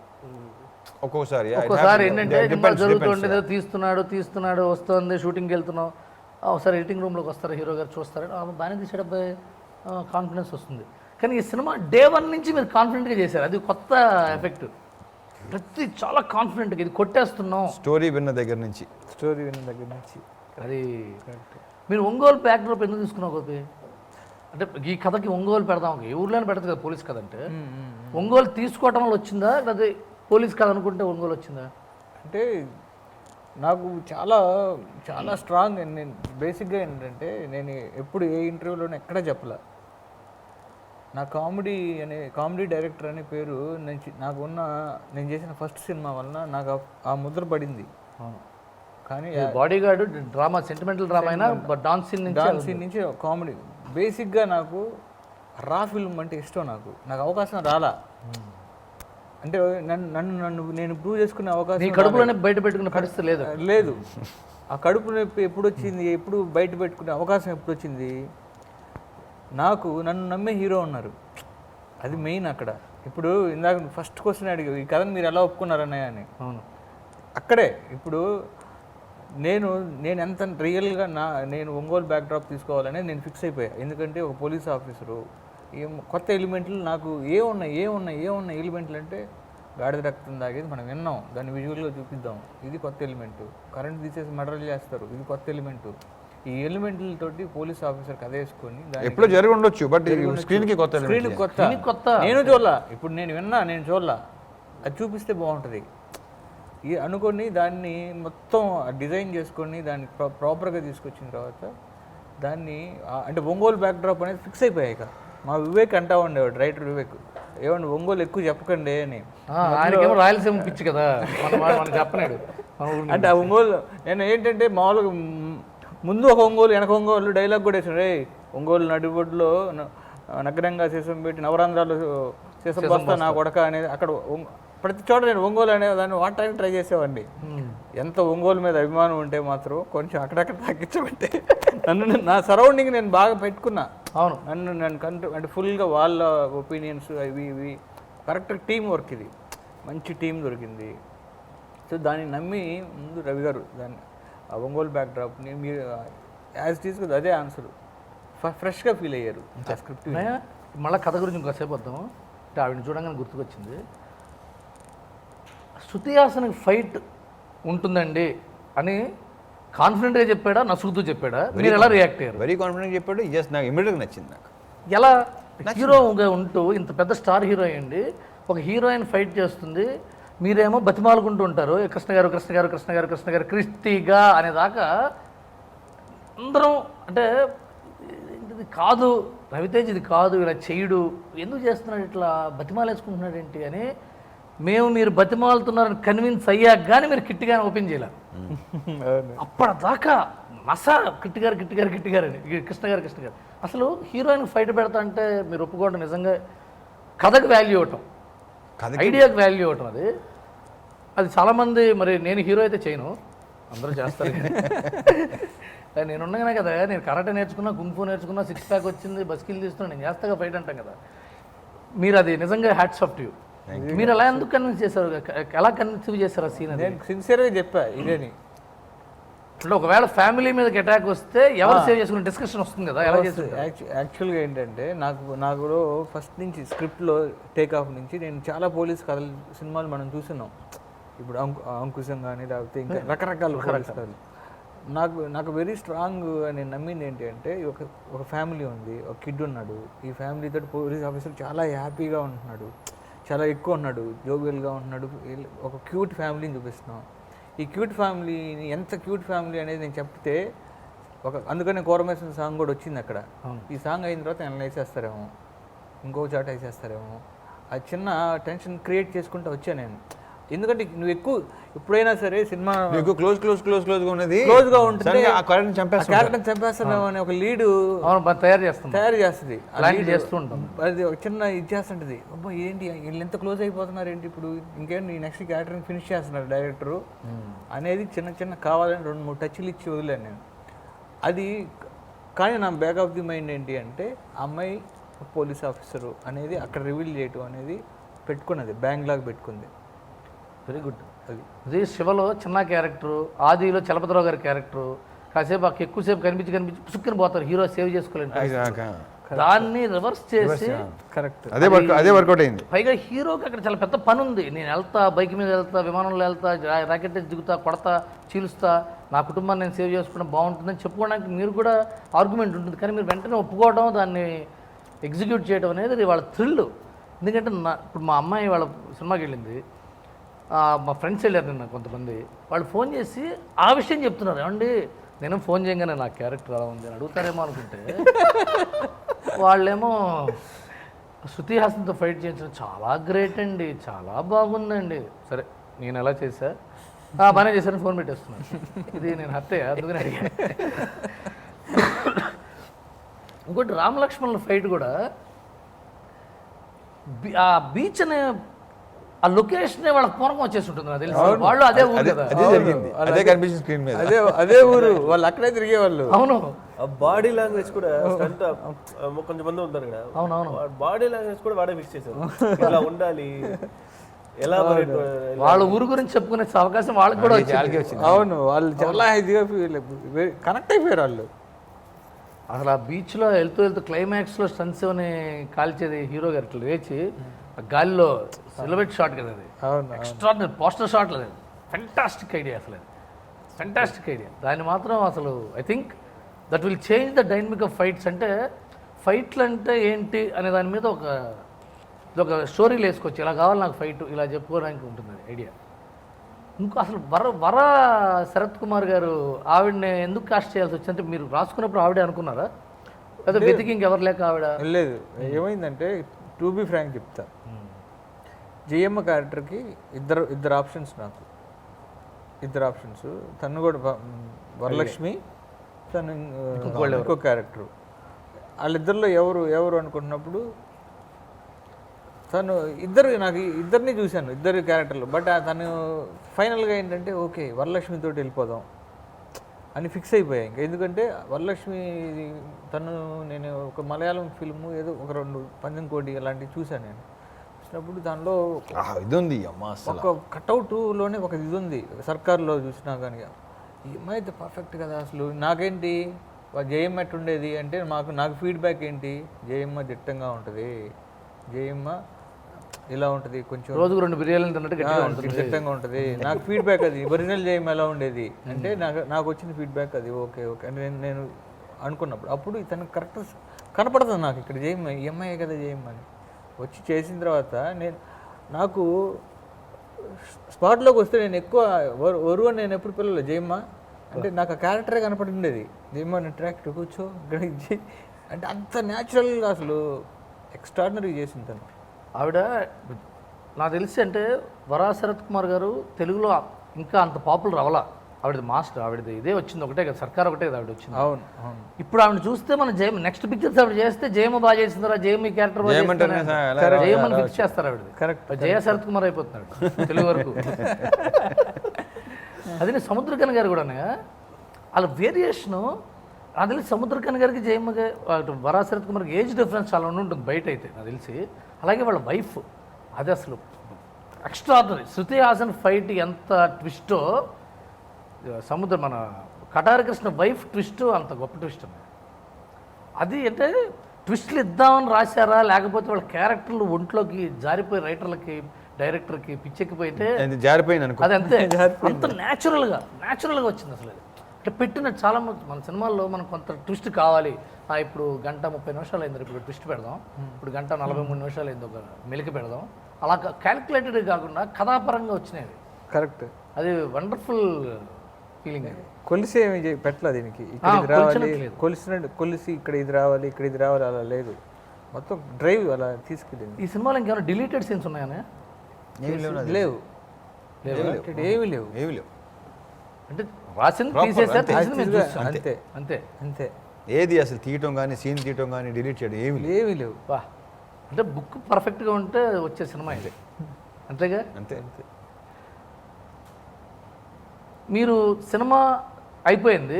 ఒక్కొక్కసారి ఒక్కోసారి. ఏంటంటే జరుగుతుంటే ఏదో తీస్తున్నాడు తీస్తున్నాడు వస్తుంది షూటింగ్కి వెళ్తున్నాం. ఆ, ఒకసారి ఎడిటింగ్ రూమ్లోకి వస్తారు హీరో గారు చూస్తారు. "ఆ, బాగానే అబ్బాయి. కాన్ఫిడెన్స్ వస్తుంది. కానీ ఈ సినిమా డే వన్ నుంచి మీరు కాన్ఫిడెంట్గా చేశారు. అది కొత్త ఎఫెక్ట్ ప్రతి చాలా కాన్ఫిడెంట్గా ఇది కొట్టేస్తున్నాం. స్టోరీ విన్న దగ్గర నుంచి. స్టోరీ విన్న దగ్గర నుంచి. అది మీరు ఒంగోలు బ్యాక్డ్రాప్ ఎందుకు తీసుకున్నావు గోపి? అంటే ఈ కథకి ఒంగోలు పెడదాం. ఏ ఊర్లోనే పెడతారు కదా పోలీస్ కథ అంటే. ఒంగోలు తీసుకోవటం వల్ల వచ్చిందా? లేదా పోలీస్ కథ అనుకుంటే ఒంగోలు వచ్చిందా? అంటే నాకు చాలా చాలా స్ట్రాంగ్. నేను బేసిక్గా ఏంటంటే నేను ఎప్పుడు ఏ ఇంటర్వ్యూలోనే ఎక్కడా చెప్పలే. నా కామెడీ అనే కామెడీ డైరెక్టర్ అనే పేరు నేను నాకు ఉన్న నేను చేసిన ఫస్ట్ సినిమా వలన నాకు ఆ- ముద్ర పడింది. కానీ bodyguard drama sentimental drama అయినా డాన్స్ సీన్ నుంచి డాన్స్ సీన్ నుంచి కామెడీ బేసిక్గా నాకు రా ఫిల్మ్ అంటే ఇష్టం నాకు. నాకు అవకాశం రాలా. అంటే నన్ను నన్ను నన్ను నేను ప్రూవ్ చేసుకునే నీ అవకాశం కడుపులోనే బయట పెట్టుకునే పరిస్థితి లేదు. లేదు. ఆ కడుపు నొప్పి ఎప్పుడు వచ్చింది ఎప్పుడు బయట పెట్టుకునే అవకాశం ఎప్పుడు వచ్చింది నాకు నన్ను నమ్మే హీరో ఉన్నారు. అది మెయిన్ అక్కడ. ఇప్పుడు ఇందాక ఫస్ట్ క్వశ్చన్ అడిగావు ఈ కథను మీరు ఎలా ఒప్పుకున్నారన్నయ్య అని. అవును. అక్కడే. ఇప్పుడు నేను నేను ఎంత రియల్గా నా నేను ఒంగోలు బ్యాక్డ్రాప్ తీసుకోవాలని నేను ఫిక్స్ అయిపోయా. ఎందుకంటే ఒక పోలీస్ ఆఫీసరు ఏం కొత్త ఎలిమెంట్లు నాకు ఏ ఉన్నాయి ఏ ఉన్నాయి ఏ ఉన్నాయి ఎలిమెంట్లు అంటే గాడిద రక్తం తాగేది మనం విన్నాం. దాన్ని విజువల్గా చూపిద్దాం. ఇది కొత్త ఎలిమెంట్ కరెంట్ తీసేసి మర్డర్ చేస్తారు. ఇది కొత్త ఎలిమెంట్ ఈ ఎలిమెంట్లతోటి పోలీస్ ఆఫీసర్ కథ వేసుకొని ఎప్పుడో జరిగి ఉండొచ్చు బట్ స్క్రీన్కి కొత్త స్క్రీన్ కొత్త. నేను చూడలా. ఇప్పుడు నేను విన్నా నేను చూడలా. అది చూపిస్తే బాగుంటుంది. ఈ అనుకొని దాన్ని మొత్తం డిజైన్ చేసుకొని దాన్ని ప్రా ప్రాపర్గా తీసుకొచ్చిన తర్వాత దాన్ని అంటే ఒంగోలు బ్యాక్డ్రాప్ అనేది ఫిక్స్ అయిపోయాయి ఇక. మా వివేక్ అంటా ఉండేవాడు రైటర్ వివేక్. ఏమండి ఒంగోలు ఎక్కువ చెప్పకండి అని. ఆయనకేమో రాయలసీమ పిచ్చి కదా. చెప్పలేడు. అంటే ఆ ఒంగోలు నేను ఏంటంటే మామూలుగా ముందు ఒక ఒంగోలు వెనక ఒంగోలు డైలాగ్ కూడా వేసాడు రే ఒంగోలు నడిబొడ్లో నగరంగా సీసం పెట్టి నవరంధ్రాలు సీసం బస్తా నా కొడక అనేది అక్కడ ప్రతి చోట నేను ఒంగోలు అనే దాన్ని వాడటానికి ట్రై చేసేవాడిని. ఎంత ఒంగోలు మీద అభిమానం ఉంటే మాత్రం కొంచెం అక్కడక్కడ తగ్గించబట్టే నన్ను నేను- నా సరౌండింగ్ నేను బాగా పెట్టుకున్నా. అవును. నన్ను నన్ను కంట్రో అంటే ఫుల్గా వాళ్ళ ఒపీనియన్స్ అవి ఇవి. కరెక్ట్ టీం వర్క్ ఇది. మంచి టీం దొరికింది. సో దాన్ని నమ్మి ముందు రవి గారు దాన్ని ఆ ఒంగోలు బ్యాక్ డ్రాప్ని మీరు యాజ్ తీసుకుంది అదే ఆన్సర్. ఫ్రెష్గా ఫీల్ అయ్యారు స్క్రిప్ట్ మళ్ళా కథ గురించి ఇంకోసేపు వద్దాం ఆవిడని చూడంగానే గుర్తుకొచ్చింది. శృతి హాసన్కి ఫైట్ ఉంటుందండి అని కాన్ఫిడెంట్గా చెప్పాడా? నసుగుతూ చెప్పాడా? మీరు ఎలా రియాక్ట్ అయ్యారు? వెరీ కాన్ఫిడెంట్ చెప్పాడు. జస్ట్ నాకు ఇమీడియట్గా నచ్చింది నాకు. ఎలా? హీరోగా ఉంటూ ఇంత పెద్ద స్టార్ హీరో అయ్యండి ఒక హీరోయిన్ ఫైట్ చేస్తుంది మీరేమో బతిమాలుకుంటూ ఉంటారు. "ఏ కృష్ణ గారు కృష్ణ గారు కృష్ణ గారు కృష్ణ గారు క్రిస్టీగా అనేదాకా అందరం అంటే ఇది కాదు రవితేజ్ ఇది కాదు ఇలా చేయడు ఎందుకు చేస్తున్నాడు ఇట్లా బతిమాలేసుకుంటున్నాడు ఏంటి అని మేము మీరు బతిమాలుతున్నారని కన్విన్స్ అయ్యాక కానీ మీరు కిట్టిగాని ఓపెన్ చేయలే. అప్పటిదాకా మసా కిట్టి గారు కిట్టి గారు కిట్టి గారు అని కృష్ణ గారు కృష్ణ గారు. అసలు హీరోయిన్ ఫైట్ పెడతా అంటే మీరు ఒప్పుకోవడం నిజంగా కథకు వాల్యూ ఇవ్వటం. కథ ఐడియాకి వాల్యూ ఇవ్వటం అది. అది చాలామంది మరి నేను హీరో అయితే చేయను. అందరూ చేస్తారు. <laughs> నేను ఉండగానే కదా నేను కరాటే నేర్చుకున్నా గుంఫు నేర్చుకున్నా సిక్స్ ప్యాక్ వచ్చింది బస్కిల్ తీసుకున్నా నేను చేస్తాగా ఫైట్ అంటాం కదా. మీరు అది నిజంగా హ్యాట్స్ ఆఫ్ టు మీరు ఎలా ఎందుకు కన్విన్స్ చేశారు? ఎలా కన్విన్స్ చేశారు ఆ సీన్ నేను సిన్సియర్గా చెప్పా ఇదేని. అంటే ఒకవేళ ఫ్యామిలీ మీదకి అటాక్ వస్తే ఎవరు సేవ్ చేసుకునే డిస్కషన్ వస్తుంది కదా ఎలా చేస్తారు యాక్చు- యాక్చువల్గా ఏంటంటే నాకు నాకు ఫస్ట్ నుంచి స్క్రిప్ట్లో టేక్ ఆఫ్ నుంచి నేను చాలా పోలీస్ కథలు సినిమాలు మనం చూస్తున్నాం. ఇప్పుడు అంకు అంకుశం కానీ లేకపోతే ఇంకా రకరకాల పోలీస్ కథలు. నాకు నాకు వెరీ స్ట్రాంగ్ నేను నమ్మింది ఏంటి అంటే ఒక ఒక ఫ్యామిలీ ఉంది ఒక కిడ్ ఉన్నాడు. ఈ ఫ్యామిలీతో పోలీస్ ఆఫీసర్ చాలా హ్యాపీగా ఉంటున్నాడు. చాలా ఎక్కువ ఉన్నాడు జోవియల్గా ఉంటున్నాడు ఒక క్యూట్ ఫ్యామిలీని చూపిస్తున్నాం. ఈ క్యూట్ ఫ్యామిలీని ఎంత క్యూట్ ఫ్యామిలీ అనేది నేను చెప్తే ఒక అందుకనే కోరమేసిన సాంగ్ కూడా వచ్చింది అక్కడ. ఈ సాంగ్ అయిన తర్వాత నేను వేసేస్తారేమో ఇంకో చాట వేసేస్తారేమో. ఆ చిన్న టెన్షన్ క్రియేట్ చేసుకుంటూ వచ్చాను నేను. ఎందుకంటే నువ్వు ఎక్కువ ఎప్పుడైనా సరే సినిమా మీకు క్లోజ్ క్లోజ్ క్లోజ్ క్లోజ్గా ఉన్నది. క్లోజ్గా ఉంటుంది ఆ క్యారెక్టర్ చంపేస్తా క్యారెక్టర్ చంపేస్తున్నావు అనే ఒక లీడు అవును తయారు చేస్తాం తయారు చేస్తుంది. ఆ అలాంటివి lead చేస్తూ ఉంటాం. అది ఒక చిన్న ఇది చేస్తుంటది. అబ్బా ఏంటి? వీళ్ళు ఎంత క్లోజ్ అయిపోతున్నారు ఏంటి ఇప్పుడు ఇంకేంటి నెక్స్ట్ క్యారెక్టర్ని ఫినిష్ చేస్తున్నారు డైరెక్టరు అనేది చిన్న చిన్న కావాలని రెండు మూడు టచ్లు ఇచ్చి వదిలేను నేను. అది కానీ నా బ్యాక్ ఆఫ్ ది మైండ్ ఏంటి అంటే అమ్మాయి పోలీస్ ఆఫీసరు అనేది అక్కడ రివీల్ చేయటం అనేది పెట్టుకున్నది బ్యాంక్ లాగా పెట్టుకుంది. Very good. అది. ఇది శివలో చిన్న క్యారెక్టర్ ఆదిలో చలపతిరావు గారి క్యారెక్టర్ కాసేపు ఆ ఎక్కువసేపు కనిపించి కనిపించి పుసుక్కుని పోతారు హీరో సేవ్ చేసుకోలేండి దాన్ని రివర్స్ చేసి కరెక్ట్ అదే వర్క్ అదే వర్కౌట్ అయింది. పైగా హీరోకి అక్కడ చాలా పెద్ద పని ఉంది నేను వెళ్తా బైక్ మీద వెళ్తా విమానంలో వెళ్తా రాకెట్ దిగుతా కొడతా చీలుస్తా నా కుటుంబాన్ని నేను సేవ్ చేసుకోవడం బాగుంటుందని చెప్పుకోవడానికి మీరు కూడా ఆర్గ్యుమెంట్ ఉంటుంది. కానీ మీరు వెంటనే ఒప్పుకోవడం దాన్ని ఎగ్జిక్యూట్ చేయడం అనేది వాళ్ళ థ్రిల్ ఎందుకంటే నా ఇప్పుడు మా అమ్మాయి వాళ్ళ సినిమాకి వెళ్ళింది. మా ఫ్రెండ్స్ వెళ్ళారు నిన్న కొంతమంది. వాళ్ళు ఫోన్ చేసి ఆ విషయం చెప్తున్నారు. ఏమండి? నేను ఫోన్ చేయగానే నా క్యారెక్టర్ అలా ఉంది. అని అడుగుతారేమో అనుకుంటే వాళ్ళేమో శృతి హాసన్తో ఫైట్ చేయించడం చాలా గ్రేట్ అండి. చాలా బాగుందండి. సరే నేను ఎలా చేశా? ఆ, బాగానే చేశాను. ఫోన్ పెట్టేస్తున్నాను. ఇది నేను హత్య అందుకని అడిగాను ఇంకోటి రామ లక్ష్మణుల ఫైట్ కూడా ఆ బీచ్ అనే ఆ లొకేషనే వాళ్ళ పూర్వకం వచ్చేసి ఉంటుంది నాకు తెలిసి. వాళ్ళు అదే ఊరు అదే కదా. అదే జరిగింది. అదే కనిపించింది స్క్రీన్ మీద. అదే అదే ఊరు. వాళ్ళు అక్కడే తిరిగేవాళ్ళు. అవును. ఆ బాడీ లాంగ్వేజ్ కూడా స్టంట్ కొంచెం మంది ఉంటారు ఇక్కడ అవునవును. బాడీ లాంగ్వేజ్ కూడా వాడే ఫిక్స్ చేశారు. ఇలా ఉండాలి. ఎలా వాళ్ళ ఊరు గురించి చెప్పుకునే అవకాశం వాళ్ళకి కూడా వచ్చింది. అవును. వాళ్ళు చాలా ఇదిగా కనెక్ట్ అయిపోయారు వాళ్ళు. అసలు ఆ బీచ్లో వెళ్తూ వెళ్తూ క్లైమాక్స్లో స్టన్స్ అని కాల్చేది హీరో గారు ఇట్లా లేచి గాలిలో సిలబెట్ షాట్ కదా అది. ఎక్స్ట్రాడినరీ పోస్టర్ షాట్ లేదు ఫెంటాస్టిక్ ఐడియా అసలు అది. ఫెంటాస్టిక్ ఐడియా దాన్ని మాత్రం అసలు I think that will change the dynamic of fights అంటే ఫైట్లు అంటే ఏంటి అనే దాని మీద ఒక ఒక స్టోరీలు వేసుకోవచ్చు. ఇలా కావాలి నాకు ఫైట్ ఇలా చెప్పుకోవడానికి ఉంటుంది అది ఐడియా ఇంకో అసలు వర వర శరత్ కుమార్ గారు ఆవిడని ఎందుకు కాస్ట్ చేయాల్సి వచ్చిందంటే మీరు రాసుకున్నప్పుడు ఆవిడే అనుకున్నారా? లేదా. వెతికి ఇంకెవరు లేక ఆవిడ? లేదు. ఏమైందంటే టు బి ఫ్రాంక్ చెప్తా. జయమ్మ క్యారెక్టర్కి ఇద్దరు ఇద్దరు ఆప్షన్స్ నాకు. ఇద్దరు ఆప్షన్స్. తను కూడా వరలక్ష్మి తను ఇంకో- ఇంకో క్యారెక్టర్. వాళ్ళిద్దరిలో ఎవరు ఎవరు అనుకుంటున్నప్పుడు తను ఇద్దరు నాకు ఇద్దరిని చూశాను ఇద్దరు క్యారెక్టర్లు. బట్ తను ఫైనల్గా ఏంటంటే ఓకే వరలక్ష్మితో వెళ్ళిపోదాం. అని ఫిక్స్ అయిపోయాయి ఇంకా. ఎందుకంటే వరలక్ష్మి తను నేను ఒక మలయాళం ఫిల్మ్ ఏదో ఒక రెండు పందెం కోటి అలాంటివి చూశాను నేను. చూసినప్పుడు దానిలో ఇది ఉంది ఒక కట్అవుట్లోనే ఒక ఇది ఉంది సర్కార్లో చూసినా కానీ ఈ అమ్మాయి అయితే పర్ఫెక్ట్ కదా అసలు. నాకేంటి? జయమ్మ ఎట్టుండేది అంటే మాకు నాకు ఫీడ్బ్యాక్ ఏంటి? జయమ్మ దిట్టంగా ఉంటుంది. జయమ్మ ఇలా ఉంటుంది కొంచెం రోజుకు రెండు బిర్యానీలు తిన్నట్టు గట్టిగా ఉంటుంది. నాకు ఫీడ్బ్యాక్ అది ఒరిజినల్ జయమ్మ ఎలా ఉండేది అంటే నాకు నాకు వచ్చిన ఫీడ్బ్యాక్ అది ఓకే ఓకే. అని నేను నేను అనుకున్నప్పుడు అప్పుడు ఇతను కరెక్ట్ కనపడుతుంది నాకు ఇక్కడ జయమ్మ ఈ అమ్మాయే కదా జయమ్మ అని. వచ్చి చేసిన తర్వాత నేను నాకు స్పాట్లోకి వస్తే నేను ఎక్కువ వరు వరు అని నేను ఎప్పుడు పిల్లలు జయమ్మ అంటే నాకు ఆ క్యారెక్టరే కనపడి ఉండేది జయమ్మ అని ట్రాక్టర్ కూర్చో ఇక్కడ చెయ్. అంటే అంత న్యాచురల్గా అసలు ఎక్స్ట్రాడినరీ చేసింది తను. ఆవిడ నాకు తెలిసి అంటే వరా శరత్ కుమార్ గారు తెలుగులో ఇంకా అంత పాపులర్ అవ్వాల? ఆవిడది మాస్టర్ ఆవిడది ఇదే వచ్చింది ఒకటే కదా సర్కార్ ఒకటే కదా ఆవిడ వచ్చింది. అవును అవును. ఇప్పుడు ఆవిడ చూస్తే మనం జయమ నెక్స్ట్ పిక్చర్స్ ఆవిడ చేస్తే జయమ బాగా చేసిందిరా జయమ క్యారెక్టర్ జయమని ఫిక్స్ చేస్తారు ఆవిడది. కరెక్ట్ జయ శరత్ కుమార్ అయిపోతున్నాడు తెలుగు వరకు. <laughs> అదే సముద్రకన్ గారు కూడా వాళ్ళ వేరియేషను నాకు తెలిసి సముద్రకన్ గారికి జయమ్మ గా- అటు వరా శరత్ కుమార్కి ఏజ్ డిఫరెన్స్ చాలా ఉండి ఉంటుంది బయట అయితే నాకు తెలిసి. అలాగే వాళ్ళ వైఫ్ అది అసలు ఎక్స్ట్రాడనరీ శృతి హాసన్ ఫైట్ ఎంత ట్విస్టో సముద్ర మన కటార కృష్ణ వైఫ్ ట్విస్ట్ అంత గొప్ప ట్విస్ట్ అన్నమాట. అది అంటే ట్విస్ట్లు ఇద్దామని రాశారా? లేకపోతే వాళ్ళ క్యారెక్టర్లు ఒంట్లోకి జారిపోయి రైటర్లకి డైరెక్టర్కి పిచ్చెక్కిపోయితే అది జారిపోయింది అనుకో. అది అంతే. <laughs> అంత న్యాచురల్గా న్యాచురల్గా వచ్చింది అసలు అది అంటే పెట్టిన చాలా మంది మన సినిమాల్లో మనకు కొంత ట్విస్ట్ కావాలి. ఆ, ఇప్పుడు గంట ముప్పై నిమిషాలు అయింది ఇప్పుడు ట్విస్ట్ పెడదాం. ఇప్పుడు గంట నలభై మూడు నిమిషాలు అయింది ఒక మెలికి పెడదాం. అలా క్యాల్కులేటెడ్ కాకుండా కథాపరంగా వచ్చినాయి కరెక్ట్ అది వండర్ఫుల్ ఫీలింగ్ కొలిసి ఏమి చేయ- పెట్టలే దీనికి? ఇక్కడ ఇది రావాలి. కొలిసినట్టు కొలిసి ఇక్కడ ఇది రావాలి ఇక్కడ ఇది రావాలి అలా లేదు. మొత్తం డ్రైవ్ అలా తీసుకెళ్ళింది. ఈ సినిమాలో ఇంకేమైనా డిలీటెడ్ సీన్స్ ఉన్నాయనే ఏమి లేవు నాది. లేవు. లేవు. ఏమి లేవు. ఏమి లేవు. అంటే రాసింది తీసేసారు అంతే. తీసింది మేము అంతే. అంతే. అంతే. అంతే. ఏది అసలు తీయటం కానీ సీన్ తీయటం కానీ డిలీట్ చేయడం ఏమి లేవు ఏమి లేవు. వా అంటే బుక్ పర్ఫెక్ట్గా ఉంటే వచ్చే సినిమా ఇది. అంతేగా? అంతే. మీరు సినిమా అయిపోయింది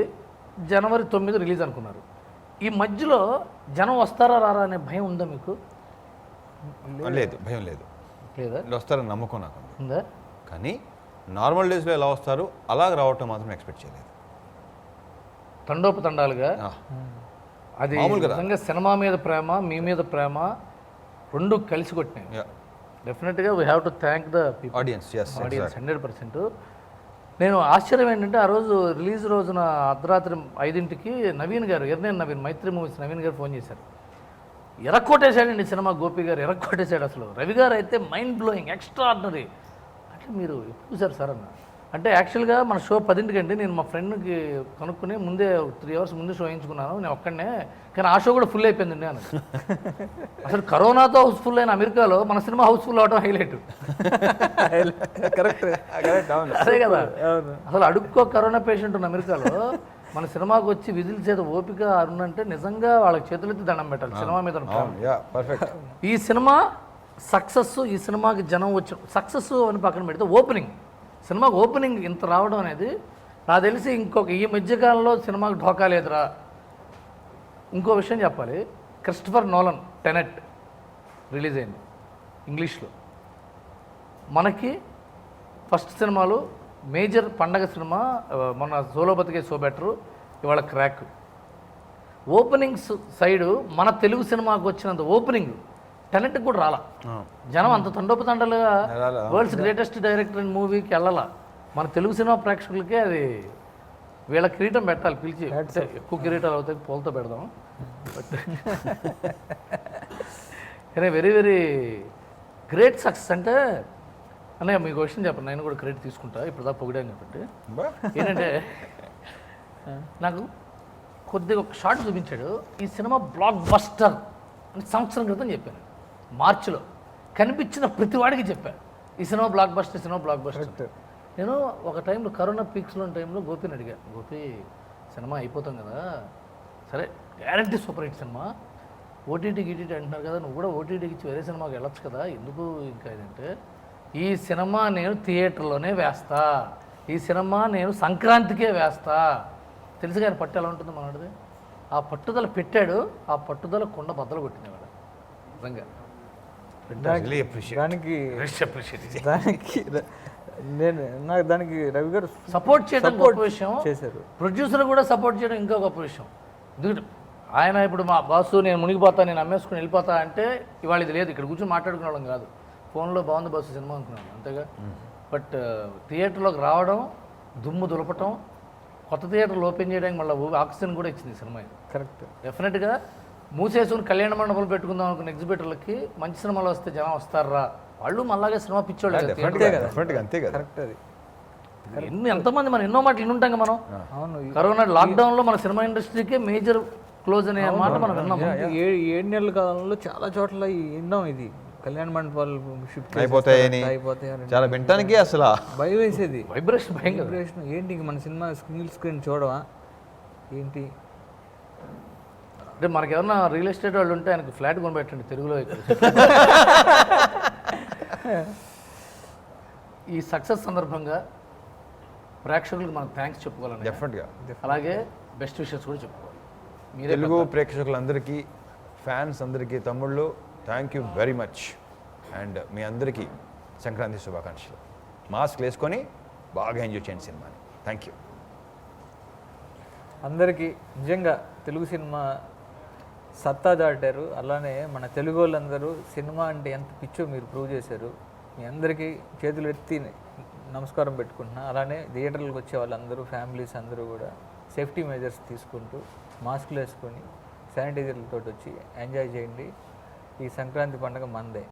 జనవరి తొమ్మిది రిలీజ్ అనుకున్నారు. ఈ మధ్యలో జనం వస్తారా రారా అనే భయం ఉందా మీకు? లేదు భయం లేదు. లేదా? వస్తారని నమ్మకం నాకు. ఉందా? కానీ నార్మల్ డేస్లో ఎలా వస్తారు? అలాగ రావటం మాత్రం ఎక్స్పెక్ట్ చేయలేదు. తండోపతండాలుగా? అది. నిజంగా సినిమా మీద ప్రేమ మీ మీద ప్రేమ రెండు కలిసి కొట్టినాయి. డెఫినెట్గా we have to thank the audience audience hundred percent. నేను ఆశ్చర్యం ఏంటంటే ఆ రోజు రిలీజ్ రోజున అర్ధరాత్రి ఐదింటికి నవీన్ గారు ఎర్నేన్ నవీన్ మైత్రి మూవీస్ నవీన్ గారు ఫోన్ చేశారు. ఎరక్కొట్టేశాడండి సినిమా గోపి గారు ఎరక్కొట్టేశాడు అసలు. రవి గారు అయితే మైండ్ బ్లోయింగ్ ఎక్స్ట్రా ఆర్డినరీ అంటే మీరు ఎప్పుడు చూసారు సార్ అన్న. అంటే యాక్చువల్గా మన షో పదింటికండి నేను మా ఫ్రెండ్కి కనుక్కుని ముందే త్రీ అవర్స్ ముందే షో వేయించుకున్నాను. నేను ఒక్కడనే. కానీ ఆ షో కూడా ఫుల్ అయిపోయిందండి అని అసలు కరోనాతో హౌస్ఫుల్ అయిన అమెరికాలో మన సినిమా హౌస్ఫుల్ అవడం హైలైట్ కరెక్ట్ అదే కదా. అసలు అడుక్కో కరోనా పేషెంట్ ఉన్న అమెరికాలో మన సినిమాకి వచ్చి విధుల చేత ఓపిక అరుణంటే నిజంగా వాళ్ళకి చేతులెత్తి దండం పెట్టాలి. సినిమా మీద ఈ సినిమా సక్సెస్ ఈ సినిమాకి జనం వచ్చి సక్సెస్ అని పక్కన పెడితే ఓపెనింగ్. సినిమాకి ఓపెనింగ్ ఇంత రావడం అనేది నాకు తెలిసి ఇంకొక ఈ మధ్యకాలంలో సినిమాకి ఢోకా లేదురా. ఇంకో విషయం చెప్పాలి. క్రిస్టఫర్ నోలన్ టెనెట్ రిలీజ్ అయింది ఇంగ్లీష్లో. మనకి ఫస్ట్ సినిమాలు మేజర్ పండగ సినిమా మన మొన్న సోలో బతికే సో బెటరు ఇవాళ క్రాక్. ఓపెనింగ్స్ సైడు మన తెలుగు సినిమాకి వచ్చినంత ఓపెనింగ్ టెనెంట్ కూడా రాలా. జనం అంత తండోపతండలుగా రాలా. వరల్డ్స్ గ్రేటెస్ట్ డైరెక్టర్ ఇన్ మూవీకి వెళ్ళాల. మన తెలుగు సినిమా ప్రేక్షకులకే అది వీళ్ళ కిరీటం పెట్టాలి పిలిచి. ఎక్కువ కిరీటాలు అవుతాయి పూలతో పెడదాం. బట్ కానీ వెరీ వెరీ గ్రేట్ సక్సెస్ అంటే అన్నయ్య మీకు క్వశ్చన్ చెప్పండి. నేను కూడా క్రెడిట్ తీసుకుంటా. ఇప్పుడు దాకా పొగిడాను కాబట్టి ఏంటంటే నాకు కొద్దిగా ఒక షార్ట్ చూపించాడు. ఈ సినిమా బ్లాక్ బస్టర్ అని సంవత్సరం క్రితం చెప్పాను. మార్చిలో కనిపించిన ప్రతి వాడికి చెప్పాను. ఈ cinema blockbuster cinema blockbuster నేను ఒక టైంలో కరోనా పీక్స్లో ఉన్న టైంలో గోపిని అడిగా గోపి సినిమా అయిపోతాం కదా. సరే guarantee super hit cinema. OTT గిటీటీ అంటున్నారు కదా నువ్వు కూడా ఓటీటీకి ఇచ్చి వేరే సినిమాకి వెళ్ళొచ్చు కదా. ఎందుకు ఇంకా ఇదంటే ఈ సినిమా నేను థియేటర్లోనే వేస్తా. ఈ సినిమా నేను సంక్రాంతికే వేస్తా. తెలుసు కానీ పట్టు ఎలా ఉంటుంది మనది ఆ పట్టుదల పెట్టాడు ఆ పట్టుదల కొండ బద్దలు కొట్టినవాడు నిజంగా. దానికి నేను నాకు దానికి రవి గారు సపోర్ట్ చేయడం గొప్ప విషయం. చేశారు. ప్రొడ్యూసర్ కూడా సపోర్ట్ చేయడం ఇంకా గొప్ప విషయం. ఎందుకంటే ఆయన ఇప్పుడు మా బాసు నేను మునిగిపోతా నేను అమ్మేసుకుని వెళ్ళిపోతా అంటే ఇవాళ ఇది లేదు. ఇక్కడ కూర్చొని మాట్లాడుకునే వాళ్ళం కాదు. ఫోన్లో బాగుంది బాసు సినిమా అనుకున్నాను అంతేగా? బట్ థియేటర్లోకి రావడం దుమ్ము దులపటం కొత్త థియేటర్లు ఓపెన్ చేయడానికి మళ్ళీ ఆక్సిజన్ కూడా ఇచ్చింది ఈ సినిమా. ఇది కరెక్ట్. డెఫినెట్గా మూసేసుకుని కళ్యాణ మండపాలు పెట్టుకుందాం అనుకున్న ఎగ్జిబిటర్లకి మంచి సినిమాలు వస్తే జనం వస్తారా? వాళ్ళు మళ్ళాగే సినిమా పిచ్చోళ్ళు అంతే కదా. కరెక్ట్ అది. ఎన్ని ఎంతమంది మనం ఎన్నో మాటలు వినుంటాం కదా మనం. అవును కరోనా లాక్డౌన్లో మన సినిమా ఇండస్ట్రీకే మేజర్ క్లోజ్ అనే మాట మనం విన్నాం. ఏ- ఏడు నెలల కాలంలో చాలా చోట్ల విన్నాం ఇది. కళ్యాణ మండపాలు షిఫ్ట్ అయిపోతాయని. చాలా వినటానికి అసలు. భయం వేసేది వైబ్రేషన్ భయంకర వైబ్రేషన్ ఏంటి ఇంక మన సినిమా స్క్రీన్ స్క్రీన్ చూడవా? ఏంటి? అంటే మనకి ఎవరన్నా రియల్ ఎస్టేట్ వాళ్ళు ఉంటే ఆయనకు ఫ్లాట్ కొనిపెట్టండి తెలుగులో ఇక్కడ. <laughs> ఈ సక్సెస్ సందర్భంగా ప్రేక్షకులకు మనం థ్యాంక్స్ చెప్పుకోవాలండి డెఫినెట్గా అలాగే బెస్ట్ విషెస్ కూడా చెప్పుకోవాలి. మీరే తెలుగు ప్రేక్షకులందరికీ ఫ్యాన్స్ అందరికీ తమ్ముళ్ళు thank you very much and మీ అందరికీ సంక్రాంతి శుభాకాంక్షలు. మాస్క్ వేసుకొని బాగా ఎంజాయ్ చేయండి సినిమాని. థ్యాంక్ యూ అందరికీ నిజంగా తెలుగు సినిమా సత్తా దాటారు. అలానే మన తెలుగు వాళ్ళందరూ సినిమా అంటే ఎంత పిచ్చో మీరు ప్రూవ్ చేశారు. మీ అందరికీ చేతులు ఎత్తి నమస్కారం పెట్టుకుంటున్నా. అలానే థియేటర్లకు వచ్చే వాళ్ళందరూ ఫ్యామిలీస్ అందరూ కూడా సేఫ్టీ మెజర్స్ తీసుకుంటూ మాస్కులు వేసుకొని శానిటైజర్లతో వచ్చి ఎంజాయ్ చేయండి. ఈ సంక్రాంతి పండుగ మందే.